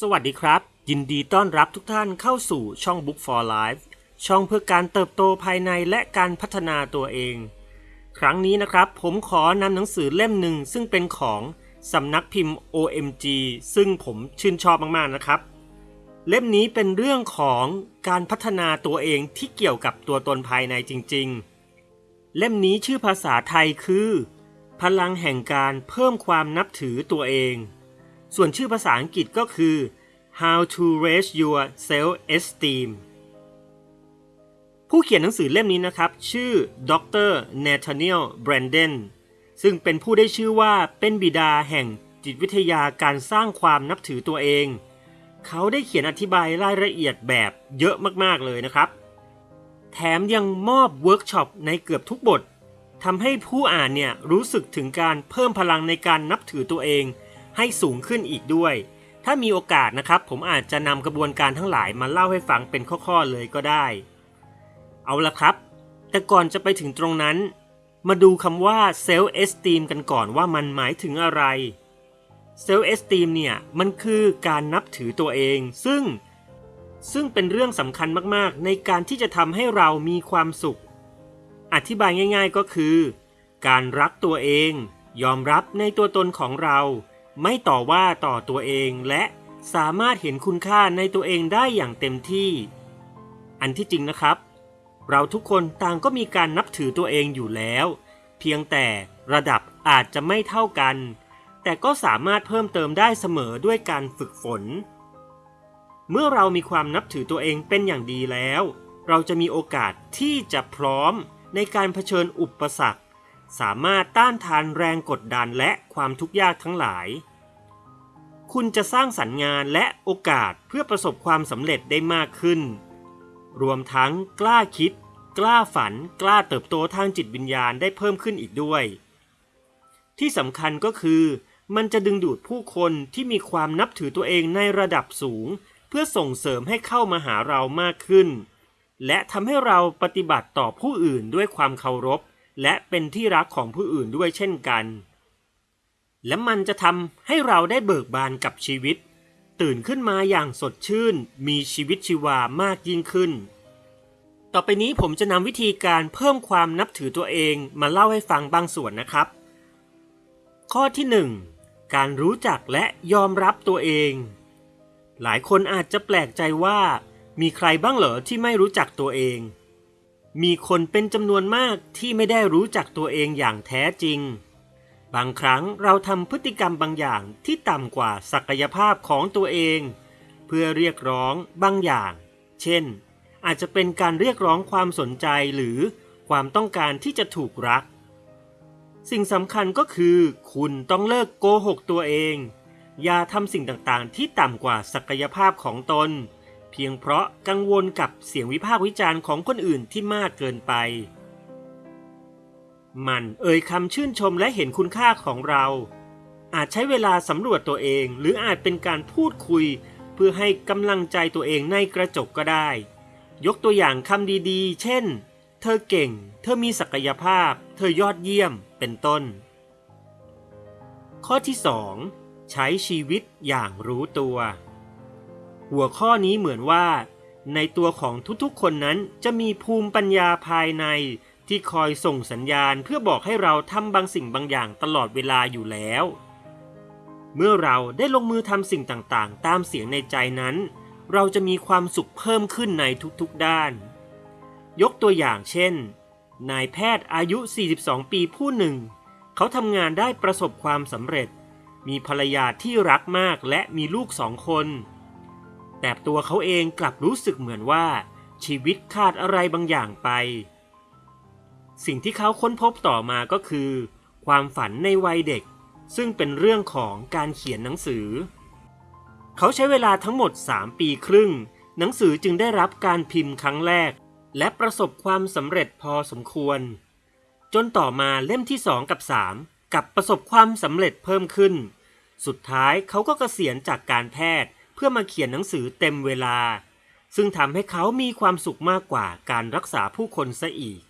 สวัสดีครับ ยินดีต้อนรับทุกท่านเข้าสู่ช่อง Book for Life ช่องเพื่อการเติบโตภายในและการพัฒนาตัวเอง ครั้งนี้นะครับผมขอนำหนังสือเล่มหนึ่งซึ่งเป็นของสำนักพิมพ์ OMG ซึ่งผมชื่นชอบมากๆนะครับ เล่มนี้เป็นเรื่องของการพัฒนาตัวเองที่เกี่ยวกับตัวตนภายในจริง ๆ เล่มนี้ชื่อภาษาไทยคือ พลังแห่งการเพิ่มความนับถือตัวเอง ส่วนชื่อภาษาอังกฤษก็คือ How to Raise Your Self-Esteem ผู้เขียนหนังสือเล่มนี้นะครับ ชื่อดร Nathaniel Branden ซึ่งเป็นผู้ได้ชื่อว่าเป็นบิดาแห่งจิตวิทยาการสร้างความนับถือตัวเอง เขาได้เขียนอธิบายรายละเอียดแบบเยอะมากๆเลยนะครับ แถมยังมอบเวิร์กช็อปในเกือบทุกบททำให้ผู้อ่านเนี่ยรู้สึกถึงการเพิ่มพลังในการนับถือตัวเอง ให้สูงขึ้นอีกด้วย ถ้ามีโอกาสนะครับ ผมอาจจะนำกระบวนการทั้งหลายมาเล่าให้ฟังเป็นข้อๆเลยก็ได้ เอาละครับ แต่ก่อนจะไปถึงตรงนั้น มาดูคำว่า self esteem กันก่อนว่ามันหมายถึงอะไร self esteem เนี่ยมันคือการนับถือตัวเอง ซึ่งซึ่งเป็นเรื่องสำคัญมากๆ ในการที่จะทำให้เรามีความสุข อธิบายง่าย ๆก็คือ การรักตัวเอง ยอมรับในตัวตนของเรา ไม่ต่อว่าต่อตัวเองและสามารถเห็นคุณค่าในตัวเองได้อย่างเต็มที่ อันที่จริงนะครับ เราทุกคนต่างก็มีการนับถือตัวเองอยู่แล้ว เพียงแต่ระดับอาจจะไม่เท่ากัน แต่ก็สามารถเพิ่มเติมได้เสมอด้วยการฝึกฝน เมื่อเรามีความนับถือตัวเองเป็นอย่างดีแล้ว เราจะมีโอกาสที่จะพร้อมในการเผชิญอุปสรรค สามารถต้านทานแรงกดดันและความทุกข์ยากทั้งหลาย คุณจะสร้างสรรค์งานและโอกาสเพื่อประสบความสำเร็จได้มากขึ้น รวมทั้งกล้าคิด กล้าฝัน กล้าเติบโตทางจิตวิญญาณได้เพิ่มขึ้นอีกด้วย ที่สำคัญก็คือ มันจะดึงดูดผู้คนที่มีความนับถือตัวเองในระดับสูง เพื่อส่งเสริมให้เข้ามาหาเรามากขึ้น และทำให้เราปฏิบัติต่อผู้อื่นด้วยความเคารพ และเป็นที่รักของผู้อื่นด้วยเช่นกัน และมันจะทำให้เราได้เบิกบานกับชีวิต ตื่นขึ้นมาอย่างสดชื่น มีชีวิตชีวามากยิ่งขึ้น ต่อไปนี้ผมจะนำวิธีการเพิ่มความนับถือตัวเองมาเล่าให้ฟังบางส่วนนะครับ ข้อที่ 1 การรู้จักและยอมรับตัวเอง หลายคนอาจจะแปลกใจว่า มีใครบ้างเหรอที่ไม่รู้จักตัวเอง มีคนเป็นจำนวนมากที่ไม่ได้รู้จักตัวเองอย่างแท้จริง บางครั้งเราทำพฤติกรรมบางอย่างที่ต่ำกว่าศักยภาพของตัวเอง เพื่อเรียกร้องบางอย่าง เช่น อาจจะเป็นการเรียกร้องความสนใจหรือความต้องการที่จะถูกรัก สิ่งสำคัญก็คือ คุณต้องเลิกโกหกตัวเอง อย่าทำสิ่งต่างๆ ที่ต่ำกว่าศักยภาพของตน เพียงเพราะกังวลกับเสียงวิพากษ์วิจารณ์ของคนอื่นที่มากเกินไป มันเอ่ยคำชื่นชมและเห็นคุณค่าของเรา อาจใช้เวลาสำรวจตัวเอง หรืออาจเป็นการพูดคุย เพื่อให้กำลังใจตัวเองในกระจกก็ได้ ยกตัวอย่างคำดีๆ เช่น เธอเก่ง เธอมีศักยภาพ เธอยอดเยี่ยม เป็นต้น ข้อที่ 2 ใช้ชีวิตอย่างรู้ตัว หัวข้อนี้เหมือนว่า ในตัวของทุกๆ คนนั้นจะมีภูมิปัญญาภายในที่คอยส่งสัญญาณเพื่อบอกให้เราทำบางสิ่งบางอย่างตลอดเวลาอยู่แล้ว เมื่อเราได้ลงมือทำสิ่งต่างๆ ตามเสียงในใจนั้น เราจะมีความสุขเพิ่มขึ้นในทุกๆด้าน ยกตัวอย่างเช่น นายแพทย์อายุ 42 ปีผู้หนึ่ง เขาทำงานได้ประสบความสำเร็จ มีภรรยาที่รักมากและมีลูกสองคน แต่ตัวเขาเองกลับรู้สึกเหมือนว่า ชีวิตขาดอะไรบางอย่างไป สิ่งที่เขาค้นพบต่อมาก็คือ ความฝันในวัยเด็ก ซึ่งเป็นเรื่องของการเขียนหนังสือ เขาใช้เวลาทั้งหมด 3 ปีครึ่ง หนังสือจึงได้รับการพิมพ์ครั้งแรก และประสบความสำเร็จพอสมควร จนต่อมาเล่มที่ 2 กับ 3 กับประสบความสำเร็จเพิ่มขึ้น สุดท้ายเขาก็เกษียณจากการแพทย์ เพื่อมาเขียนหนังสือเต็มเวลา ซึ่งทำให้เขามีความสุขมากกว่าการรักษาผู้คนซะอีก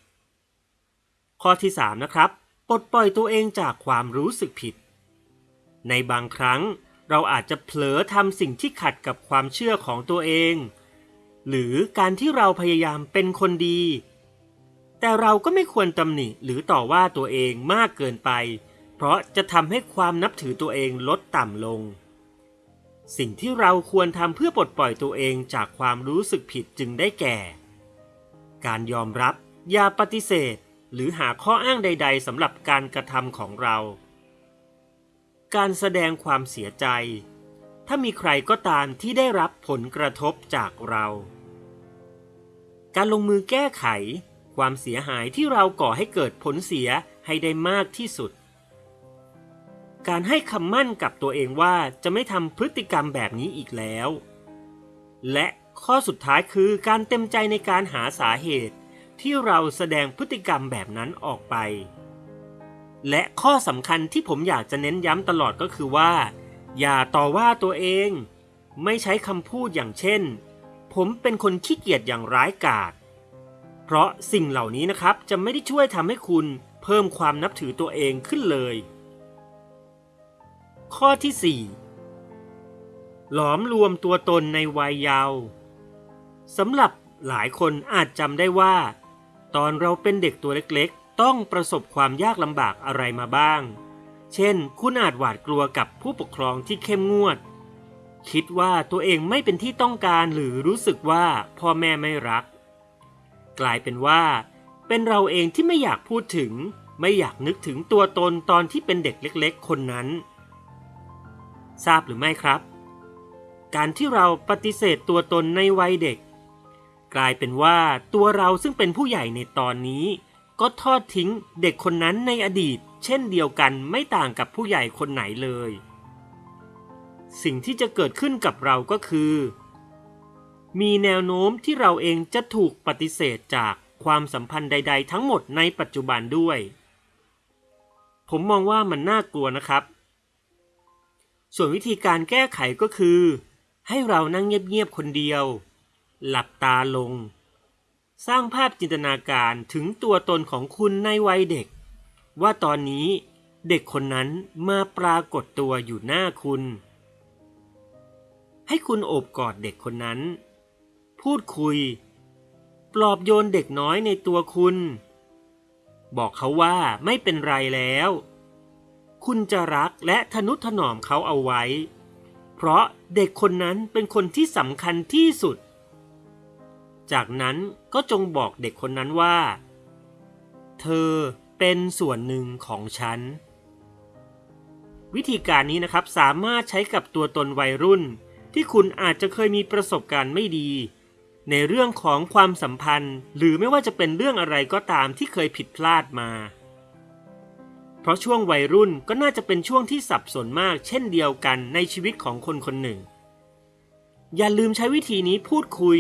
ข้อที่ 3 นะครับ ปลดปล่อยตัวเองจากความรู้สึกผิด ในบางครั้งเราอาจจะเผลอทำสิ่งที่ขัดกับความเชื่อของตัวเอง หรือการที่เราพยายามเป็นคนดี แต่เราก็ไม่ควรตำหนิหรือต่อว่าตัวเองมากเกินไป เพราะจะทำให้ความนับถือตัวเองลดต่ำลง สิ่งที่เราควรทำเพื่อปลดปล่อยตัวเองจากความรู้สึกผิดจึงได้แก่ การยอมรับ อย่าปฏิเสธ หรือหาข้ออ้างใด ๆสำหรับการกระทำของเรา การแสดงความเสียใจ ถ้ามีใครก็ตามที่ได้รับผลกระทบจากเรา การลงมือแก้ไข ความเสียหายที่เราก่อให้เกิดผลเสียให้ได้มากที่สุด การให้คำมั่นกับตัวเองว่าจะไม่ทำพฤติกรรมแบบนี้อีกแล้ว และข้อสุดท้ายคือการเต็มใจในการหาสาเหตุ ที่เราแสดงพฤติกรรมแบบนั้นออกไป และข้อสำคัญที่ผมอยากจะเน้นย้ำตลอดก็คือว่า อย่าต่อว่าตัวเอง ไม่ใช้คำพูดอย่างเช่น ผมเป็นคนขี้เกียจอย่างร้ายกาจเพราะสิ่งเหล่านี้นะครับจะไม่ได้ช่วยทำให้คุณเพิ่มความนับถือตัวเองขึ้นเลย ข้อที่ 4 หลอมรวมตัวตนในวัยเยาว์สำหรับหลายคนอาจจำได้ว่า ตอนเราเป็นเด็กตัวเล็กๆ ต้องประสบความยากลำบากอะไรมาบ้าง เช่น คุณอาจหวาดกลัวกับผู้ปกครองที่เข้มงวด คิดว่าตัวเองไม่เป็นที่ต้องการหรือรู้สึกว่าพ่อแม่ไม่รัก กลายเป็นว่า เป็นเราเองที่ไม่อยากพูดถึง ไม่อยากนึกถึงตัวตนตอนที่เป็นเด็กเล็ก ๆ คนนั้น ทราบหรือไม่ครับ การที่เราปฏิเสธตัวตนในวัยเด็ก กลายเป็นว่าตัวเราซึ่งเป็นผู้ใหญ่ในตอนนี้ ก็ทอดทิ้งเด็กคนนั้นในอดีต เช่นเดียวกันไม่ต่างกับผู้ใหญ่คนไหนเลย สิ่งที่จะเกิดขึ้นกับเราก็คือ มีแนวโน้มที่เราเองจะถูกปฏิเสธจากความสัมพันธ์ใด ๆ ทั้งหมดในปัจจุบันด้วย ผมมองว่ามันน่ากลัวนะครับ ส่วนวิธีการแก้ไขก็คือ ให้เรานั่งเงียบๆคนเดียว หลับตาลง สร้างภาพจินตนาการถึงตัวตนของคุณในวัยเด็ก ว่าตอนนี้เด็กคนนั้นมาปรากฏตัวอยู่หน้าคุณ ให้คุณโอบกอดเด็กคนนั้น พูดคุย ปลอบโยนเด็กน้อยในตัวคุณ บอกเขาว่าไม่เป็นไรแล้ว คุณจะรักและทนุถนอมเขาเอาไว้ เพราะเด็กคนนั้นเป็นคนที่สำคัญที่สุด จากนั้นก็จงบอกเด็กคนนั้นว่า เธอเป็นส่วนหนึ่งของฉัน วิธีการนี้นะครับสามารถใช้กับตัวตนวัยรุ่น ที่คุณอาจจะเคยมีประสบการณ์ไม่ดี ในเรื่องของความสัมพันธ์ หรือไม่ว่าจะเป็นเรื่องอะไรก็ตามที่เคยผิดพลาดมา เพราะช่วงวัยรุ่นก็น่าจะเป็นช่วงที่สับสนมากเช่นเดียวกันในชีวิตของคนคนหนึ่ง อย่าลืมใช้วิธีนี้พูดคุย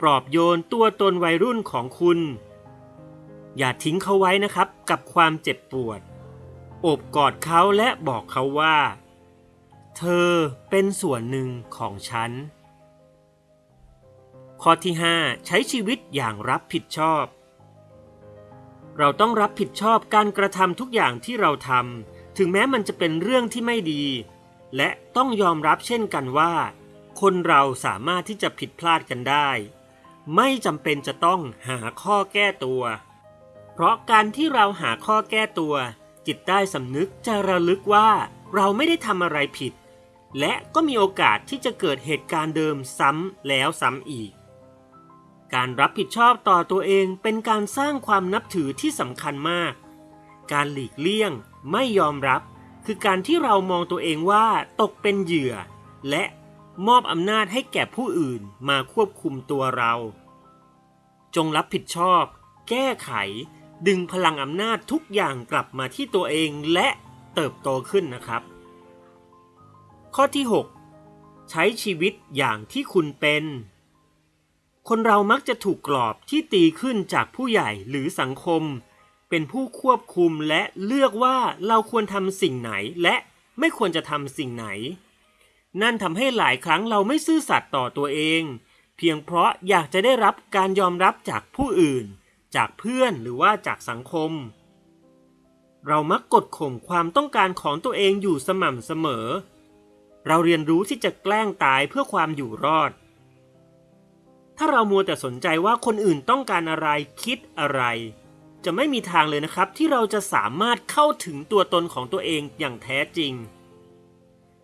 ปลอบโยนตัวตนวัยรุ่นของคุณ อย่าทิ้งเขาไว้นะครับกับความเจ็บปวด โอบกอดเขาและบอกเขาว่า เธอเป็นส่วนหนึ่งของฉัน ข้อที่ 5 ใช้ชีวิตอย่างรับผิดชอบ เราต้องรับผิดชอบการกระทำทุกอย่างที่เราทำถึงแม้มันจะเป็นเรื่องที่ไม่ดี และต้องยอมรับเช่นกันว่า คนเราสามารถที่จะผิดพลาดกันได้ ไม่จำเป็นจะต้องหาข้อแก้ตัว เพราะการที่เราหาข้อแก้ตัว จิตใต้สำนึกจะระลึกว่าเราไม่ได้ทำอะไรผิด และก็มีโอกาสที่จะเกิดเหตุการณ์เดิมซ้ำแล้วซ้ำอีก การรับผิดชอบต่อตัวเองเป็นการสร้างความนับถือที่สำคัญมาก การหลีกเลี่ยงไม่ยอมรับ คือการที่เรามองตัวเองว่าตกเป็นเหยื่อ และมอบอำนาจให้แก่ผู้อื่นมาควบคุมตัวเรา จงรับผิดชอบ แก้ไข ดึงพลังอำนาจทุกอย่างกลับมาที่ตัวเองและเติบโตขึ้นนะครับ ข้อที่ 6 ใช้ชีวิตอย่างที่คุณเป็น คนเรามักจะถูกกรอบที่ตีขึ้นจากผู้ใหญ่หรือสังคม เป็นผู้ควบคุมและเลือกว่าเราควรทำสิ่งไหนและไม่ควรจะทำสิ่งไหน นั่นทำให้หลายครั้งเราไม่ซื่อสัตย์ต่อตัวเอง เพียงเพราะอยากจะได้รับการยอมรับจากผู้อื่น จากเพื่อนหรือว่าจากสังคม เรามักกดข่มความต้องการของตัวเองอยู่สม่ำเสมอ เราเรียนรู้ที่จะแกล้งตายเพื่อความอยู่รอด ถ้าเรามัวแต่สนใจว่าคนอื่นต้องการอะไรคิดอะไร จะไม่มีทางเลยนะครับ ที่เราจะสามารถเข้าถึงตัวตนของตัวเองอย่างแท้จริง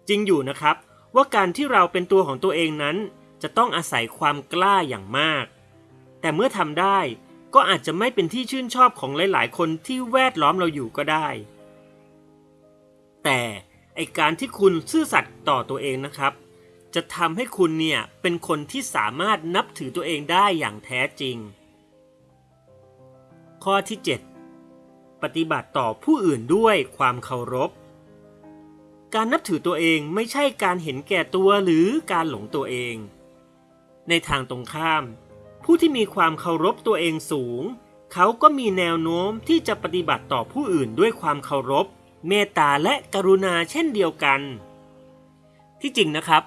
จริงอยู่นะครับ ว่าการที่เราเป็นตัวของตัวเองนั้น จะต้องอาศัยความกล้าอย่างมาก แต่เมื่อทำได้ก็อาจจะไม่เป็นที่ชื่นชอบของหลาย ๆ คนที่แวดล้อมเราอยู่ก็ได้ แต่ไอการที่คุณซื่อสัตย์ต่อตัวเองนะครับ จะทำให้คุณเนี่ยเป็นคนที่สามารถนับถือตัวเองได้อย่างแท้จริง ข้อที่ 7 ปฏิบัติต่อผู้อื่นด้วยความเคารพ การนับถือตัวเองไม่ใช่การเห็นแก่ตัวหรือการหลงตัวเอง ในทางตรงข้าม ผู้ที่มีความเคารพตัวเองสูง เขาก็มีแนวโน้มที่จะปฏิบัติต่อผู้อื่นด้วยความเคารพ เมตตาและกรุณาเช่นเดียวกัน ที่จริงนะครับ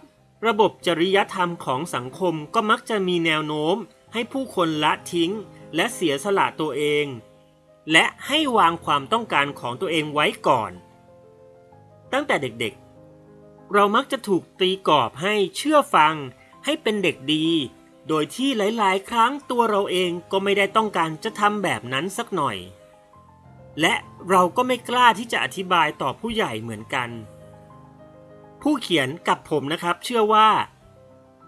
ระบบจริยธรรมของสังคมก็มักจะมีแนวโน้ม ให้ผู้คนละทิ้ง และเสียสละตัวเอง และให้วางความต้องการของตัวเองไว้ก่อน ตั้งแต่เด็กๆ เรามักจะถูกตีกรอบให้เชื่อฟัง ให้เป็นเด็กดี โดยที่หลายๆ ครั้งตัวเราเองก็ไม่ได้ต้องการจะทำแบบนั้นสักหน่อย และเราก็ไม่กล้าที่จะอธิบายต่อผู้ใหญ่เหมือนกัน ผู้เขียนกับผมนะครับเชื่อว่า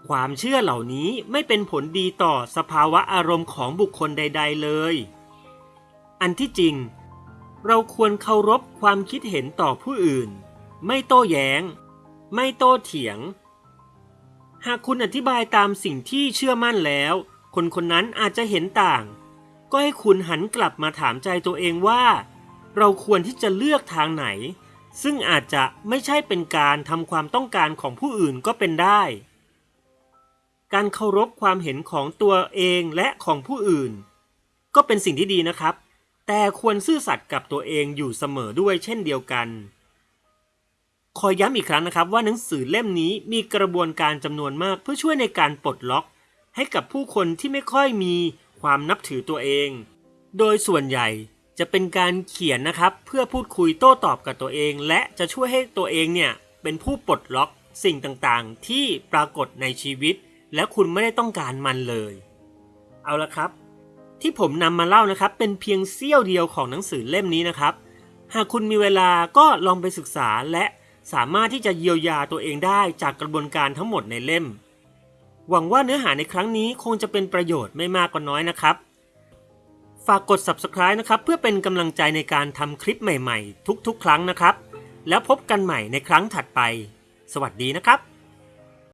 ความเชื่อเหล่านี้ไม่เป็นผลดีต่อสภาวะอารมณ์ของบุคคลใด ๆ เลย อันที่จริง เราควรเคารพความคิดเห็นต่อผู้อื่น ไม่โต้แย้ง ไม่โต้เถียง หากคุณอธิบายตามสิ่งที่เชื่อมั่นแล้ว คนคนนั้นอาจจะเห็นต่าง ก็ให้คุณหันกลับมาถามใจตัวเองว่า เราควรที่จะเลือกทางไหน ซึ่งอาจจะไม่ใช่เป็นการทำความต้องการของผู้อื่นก็เป็นได้ การเคารพความเห็นของตัวเองและของผู้อื่น ก็เป็นสิ่งที่ดีนะครับ แต่ควรซื่อสัตย์กับตัวเองอยู่เสมอด้วยเช่นเดียวกัน ขอย้ำอีกครั้งนะครับว่าหนังสือเล่มนี้มีกระบวนการจำนวนมากเพื่อช่วยในการปลดล็อก ให้กับผู้คนที่ไม่ค่อยมีความนับถือตัวเอง โดยส่วนใหญ่ จะเป็นการเขียนนะครับ เพื่อพูดคุยโต้ตอบกับตัวเอง และจะช่วยให้ตัวเองเนี่ยเป็นผู้ปลดล็อกสิ่งต่างๆ ที่ปรากฏในชีวิต และคุณไม่ได้ต้องการมันเลย เอาละครับ ที่ผมนำมาเล่านะครับ เป็นเพียงเสี้ยวเดียวของหนังสือเล่มนี้นะครับ หากคุณมีเวลาก็ลองไปศึกษาและสามารถที่จะเยียวยาตัวเองได้จากกระบวนการทั้งหมดในเล่ม หวังว่าเนื้อหาในครั้งนี้คงจะเป็นประโยชน์ไม่มากก็น้อยนะครับ ฝากกด subscribe นะครับเพื่อเป็นกำลังใจในการทำคลิปใหม่ๆ ทุกๆ ครั้งนะครับ แล้วพบกันใหม่ในครั้งถัดไป สวัสดีนะครับ